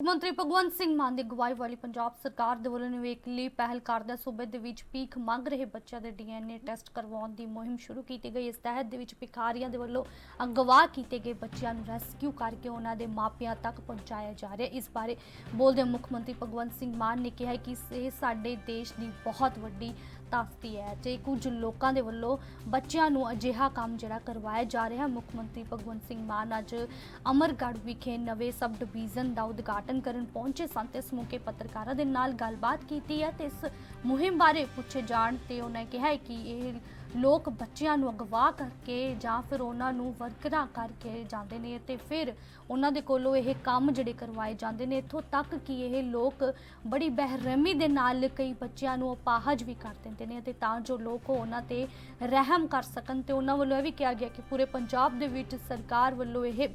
ਮੰਤਰੀ ਭਗਵੰਤ ਸਿੰਘ ਮਾਨ ਦੀ ਅਗਵਾਈ ਵਾਲੀ ਪੰਜਾਬ ਸਰਕਾਰ ਦੇ ਵੱਲੋਂ ਨਿਵੇਕਲੀ ਪਹਿਲ ਕਰਦਾ ਸੂਬੇ ਦੇ ਵਿੱਚ ਭੀਖ ਮੰਗ ਰਹੇ ਬੱਚਿਆਂ ਦੇ ਡੀਐਨਏ ਟੈਸਟ ਕਰਵਾਉਣ ਦੀ ਮੁਹਿੰਮ ਸ਼ੁਰੂ ਕੀਤੀ ਗਈ। ਇਸ ਤਹਿਤ ਦੇ ਵਿੱਚ ਭਿਖਾਰੀਆਂ ਦੇ ਵੱਲੋਂ ਅਗਵਾ ਕੀਤੇ ਗਏ ਬੱਚਿਆਂ ਨੂੰ ਰੈਸਕਿਊ ਕਰਕੇ ਉਹਨਾਂ ਦੇ ਮਾਪਿਆਂ ਤੱਕ ਪਹੁੰਚਾਇਆ ਜਾ ਰਿਹਾ। ਇਸ ਬਾਰੇ ਬੋਲਦੇ ਮੁੱਖ ਮੰਤਰੀ ਭਗਵੰਤ ਸਿੰਘ ਮਾਨ ਨੇ ਕਿਹਾ ਕਿ ਇਹ ਸਾਡੇ ਦੇਸ਼ ਦੀ ਬਹੁਤ ਵੱਡੀ ਤਾਕਤੀ ਹੈ ਤੇ ਕੁਝ ਲੋਕਾਂ ਦੇ ਵੱਲੋਂ ਬੱਚਿਆਂ ਨੂੰ ਅਜਿਹਾ ਕੰਮ ਜਿਹੜਾ ਕਰਵਾਇਆ ਜਾ ਰਿਹਾ। ਮੁੱਖ ਮੰਤਰੀ ਭਗਵੰਤ ਸਿੰਘ ਮਾਨ ਅੱਜ ਅਮਰਗੜ੍ਹ ਵਿਖੇ ਨਵੇਂ ਸਬ ਡਿਵੀਜ਼ਨ ਦਾ ਉਦਘਾਟਨ ਕਰਨ ਪਹੁੰਚੇ ਸਨ ਤੇ ਇਸ ਮੌਕੇ ਪੱਤਰਕਾਰਾਂ ਦੇ ਨਾਲ ਗੱਲਬਾਤ ਕੀਤੀ ਹੈ ਤੇ ਇਸ ਮੁਹਿੰਮ ਬਾਰੇ ਪੁੱਛੇ ਜਾਣ ਤੇ ਉਹਨਾਂ ਕਿਹਾ ਕਿ ਇਹ ਲੋਕ ਬੱਚਿਆਂ ਨੂੰ ਅਗਵਾ ਕਰਕੇ ਜਾਂ ਫਿਰ ਉਹਨਾਂ ਨੂੰ ਵਰਕਰਾਂ ਕਰਕੇ ਜਾਂਦੇ ਨੇ ਤੇ ਫਿਰ ਉਹਨਾਂ ਦੇ ਕੋਲੋਂ ਇਹ ਕੰਮ ਜਿਹੜੇ ਕਰਵਾਏ ਜਾਂਦੇ ਨੇ, ਇੱਥੋਂ ਤੱਕ ਕਿ ਇਹ ਲੋਕ ਬੜੀ ਬਹਿਰਮੀ ਦੇ ਨਾਲ ਕਈ ਬੱਚਿਆਂ ਨੂੰ ਅਪਾਹਜ ਵੀ ਕਰ ਦਿੰਦੇ ਨੇ ਤੇ ਤਾਂ ਜੋ ਲੋਕ ਉਹਨਾਂ ਤੇ ਰਹਿਮ ਕਰ ਸਕਣ ਤੇ ਉਹਨਾਂ ਵੱਲੋਂ ਇਹ ਵੀ ਕਿਹਾ ਗਿਆ ਕਿ ਪੂਰੇ ਪੰਜਾਬ ਦੇ ਵਿੱਚ ਸਰਕਾਰ ਵੱਲੋਂ ਇਹ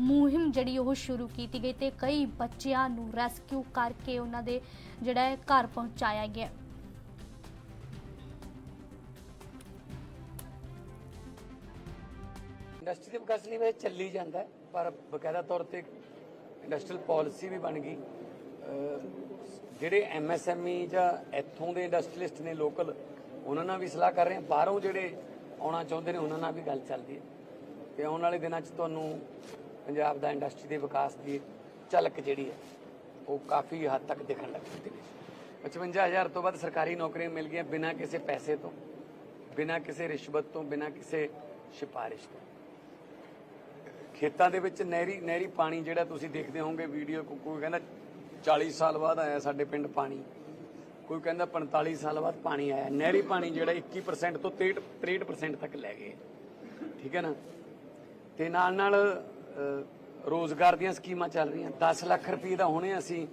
ਮੁਹਿੰਮ ਜਿਹੜੀ ਉਹ ਸ਼ੁਰੂ ਕੀਤੀ ਗਈ ਤੇ ਕਈ ਬੱਚਿਆਂ ਨੂੰ ਰੈਸਕਿਊ ਕਰਕੇ ਉਹਨਾਂ ਦੇ ਜਿਹੜਾ ਘਰ ਪਹੁੰਚਾਇਆ ਗਿਆ। ਇੰਡਸਟਰੀ ਦੇ ਵਿਕਾਸ ਲਈ ਵੈਸੇ ਚੱਲੀ ਜਾਂਦਾ, ਪਰ ਬਕਾਇਦਾ ਤੌਰ ਤੇ ਇੰਡਸਟਰੀਅਲ ਪਾਲਿਸੀ ਵੀ ਬਣ ਗਈ। ਅਹ ਜਿਹੜੇ ਐਮਐਸਐਮਈ ਜਾਂ ਇੱਥੋਂ ਦੇ ਇੰਡਸਟਰੀਲਿਸਟ ਨੇ ਲੋਕਲ ਉਹਨਾਂ ਨਾਲ ਵੀ ਸਲਾਹ ਕਰ ਰਹੇ ਹਾਂ। ਬਾਹਰੋਂ ਜਿਹੜੇ ਆਉਣਾ ਚਾਹੁੰਦੇ ਨੇ, ਉਹਨਾਂ ਨਾਲ ਵੀ ਗੱਲ ਚੱਲਦੀ ਹੈ। ਤੇ ਆਉਣ ਵਾਲੇ ਦਿਨਾਂ 'ਚ ਤੁਹਾਨੂੰ ਪੰਜਾਬ ਦਾ ਇੰਡਸਟਰੀ ਦੇ ਵਿਕਾਸ ਦੀ ਝਲਕ ਜਿਹੜੀ ਹੈ, ਉਹ ਕਾਫੀ ਹੱਦ ਤੱਕ ਦਿਖਣ ਲੱਗ ਪਈ ਹੈ। 55000 ਤੋਂ ਵੱਧ ਸਰਕਾਰੀ ਨੌਕਰੀਆਂ ਮਿਲ ਗਈਆਂ ਬਿਨਾਂ ਕਿਸੇ ਪੈਸੇ ਤੋਂ, ਬਿਨਾਂ ਕਿਸੇ ਰਿਸ਼ਵਤ ਤੋਂ, ਬਿਨਾਂ ਕਿਸੇ ਸਿਫਾਰਿਸ਼ ਤੋਂ। ਖੇਤਾਂ ਦੇ ਵਿੱਚ ਨਹਿਰੀ ਨਹਿਰੀ ਪਾਣੀ ਜਿਹੜਾ ਤੁਸੀਂ ਦੇਖਦੇ ਹੋਵੋਗੇ ਵੀਡੀਓ ਕੋਈ ਕਹਿੰਦਾ 40 ਸਾਲ ਬਾਅਦ ਆਇਆ ਸਾਡੇ ਪਿੰਡ ਪਾਣੀ ਕੋਈ ਕਹਿੰਦਾ 45 ਸਾਲ ਬਾਅਦ ਪਾਣੀ ਆਇਆ। ਨਹਿਰੀ ਪਾਣੀ ਜਿਹੜਾ 21% ਤੋਂ 63 63% ਤੱਕ ਲੈ ਗਏ। ਠੀਕ ਹੈ ਨਾ? ਤੇ ਨਾਲ ਨਾਲ ਅ, ਰੋਜ਼ਗਾਰ ਦੀਆਂ ਸਕੀਮਾਂ ਚੱਲ ਰਹੀਆਂ। 10 ਲੱਖ ਰੁਪਏ ਦਾ ਹੁਣੇ ਅਸੀਂ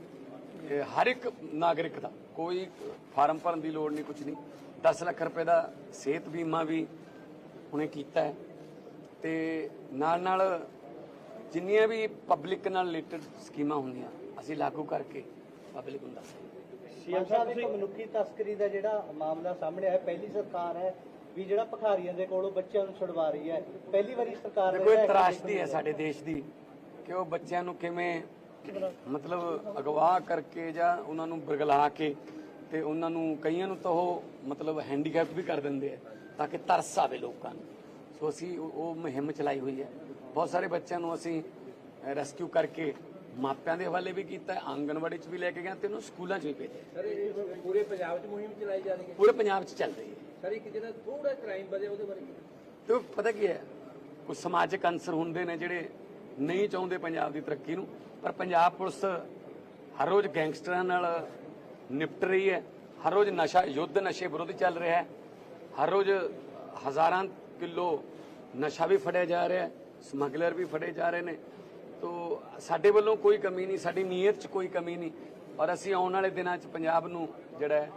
ਹਰ ਇੱਕ ਨਾਗਰਿਕ ਦਾ ਕੋਈ ਫਾਰਮ ਭਰਨ ਦੀ ਲੋੜ ਨਹੀਂ ਕੁਝ ਨਹੀਂ। 10 ਲੱਖ ਰੁਪਏ ਦਾ ਸਿਹਤ ਬੀਮਾ ਵੀ ਹੁਣੇ ਕੀਤਾ ਹੈ। ਤੇ ਨਾਲ ਨਾਲ ਜਿੰਨੀਆਂ ਵੀ ਪਬਲਿਕ ਨਾਲ ਰਿਲੇਟਡ ਸਕੀਮਾਂ ਹੁੰਦੀਆਂ ਅਸੀਂ ਲਾਗੂ ਕਰਕੇ ਪਬਲਿਕ ਨੂੰ ਦੱਸਾਂਗੇ ਸੀਐਮ ਸਾਹਿਬ ਇੱਕ ਮਨੁੱਖੀ ਤਸਕਰੀ ਦਾ ਜਿਹੜਾ ਮਾਮਲਾ ਸਾਹਮਣੇ ਆਇਆ ਪਹਿਲੀ ਸਰਕਾਰ ਹੈ ਵੀ ਜਿਹੜਾ ਭਖਾਰੀਆਂ ਦੇ ਕੋਲੋਂ ਬੱਚਿਆਂ ਨੂੰ ਛੁਡਵਾ ਰਹੀ ਹੈ। ਪਹਿਲੀ ਵਾਰੀ ਸਰਕਾਰ ਨੇ ਦੇਖੋ ਇਹ ਜਿਹੜਾ ਤਰਾਸ਼ਦੀ ਹੈ ਸਾਡੇ ਦੇਸ਼ ਦੀ ਕਿ ਉਹ ਬੱਚਿਆਂ ਨੂੰ ਕਿਵੇਂ ਮਤਲਬ ਅਗਵਾ ਕਰਕੇ ਜਾਂ ਉਹਨਾਂ ਨੂੰ ਬਰਗਲਾ ਕੇ ਤੇ ਉਹਨਾਂ ਨੂੰ ਕਈਆਂ ਨੂੰ ਤਾਂ ਉਹ ਮਤਲਬ ਹੈਂਡੀਕੈਪ ਵੀ ਕਰ ਦਿੰਦੇ ਆ ਤਾਂ ਕਿ ਤਰਸ ਆਵੇ ਲੋਕਾਂ ਨੂੰ। ਸੋ ਅਸੀਂ ਉਹ ਮੁਹਿੰਮ ਚਲਾਈ ਹੋਈ ਹੈ। ਬਹੁਤ ਸਾਰੇ ਬੱਚਿਆਂ ਨੂੰ ਅਸੀਂ ਰੈਸਕਿਊ ਕਰਕੇ ਮਾਪਿਆਂ ਦੇ ਹਵਾਲੇ ਵੀ ਕੀਤਾ ਆਂਗਣਵਾੜੀ 'ਚ ਵੀ ਲੈ ਕੇ ਗਏ ਤੇ ਉਹਨੂੰ ਸਕੂਲਾਂ 'ਚ ਵੀ ਭੇਜਿਆ। ਸਰ ਇਹ ਪੂਰੇ ਪੰਜਾਬ 'ਚ ਮੁਹਿੰਮ ਚਲਾਈ ਜਾ ਰਹੀ ਹੈ ਪੂਰੇ ਪੰਜਾਬ 'ਚ ਚੱਲ ਰਹੀ ਹੈ। ਸਰ ਇੱਕ ਜਿਹੜਾ ਥੋੜਾ ਕ੍ਰਾਈਮ ਵਧਿਆ ਉਹਦੇ ਬਾਰੇ? ਤੇ ਪਤਾ ਕੀ ਹੈ? ਕੁਝ ਸਮਾਜਿਕ ਅੰਸਰ ਹੁੰਦੇ ਨੇ ਜਿਹੜੇ ਨਹੀਂ ਚਾਹੁੰਦੇ ਪੰਜਾਬ ਦੀ ਤਰੱਕੀ ਨੂੰ ਪਰ ਪੰਜਾਬ ਪੁਲਿਸ ਹਰ ਰੋਜ਼ ਗੈਂਗਸਟਰਾਂ ਨਾਲ ਨਿਪਟ ਰਹੀ ਹੈ। ਹਰ ਰੋਜ਼ ਨਸ਼ਾ ਯੁੱਧ ਨਸ਼ੇ ਵਿਰੁੱਧ ਚੱਲ ਰਿਹਾ ਹੈ। ਹਰ ਰੋਜ਼ ਹਜ਼ਾਰਾਂ ਕਿਲੋ ਨਸ਼ਾ ਵੀ ਫੜਿਆ ਜਾ ਰਿਹਾ ਹੈ, ਸਮਗਲਰ ਵੀ ਫੜੇ ਜਾ ਰਹੇ ਨੇ। ਤੋ ਸਾਡੇ ਵੱਲੋਂ ਕੋਈ ਕਮੀ ਨਹੀਂ, ਸਾਡੀ ਨੀਅਤ 'ਚ ਕੋਈ ਕਮੀ ਨਹੀਂ ਔਰ ਅਸੀਂ ਆਉਣ ਵਾਲੇ ਦਿਨਾਂ 'ਚ ਪੰਜਾਬ ਨੂੰ ਜਿਹੜਾ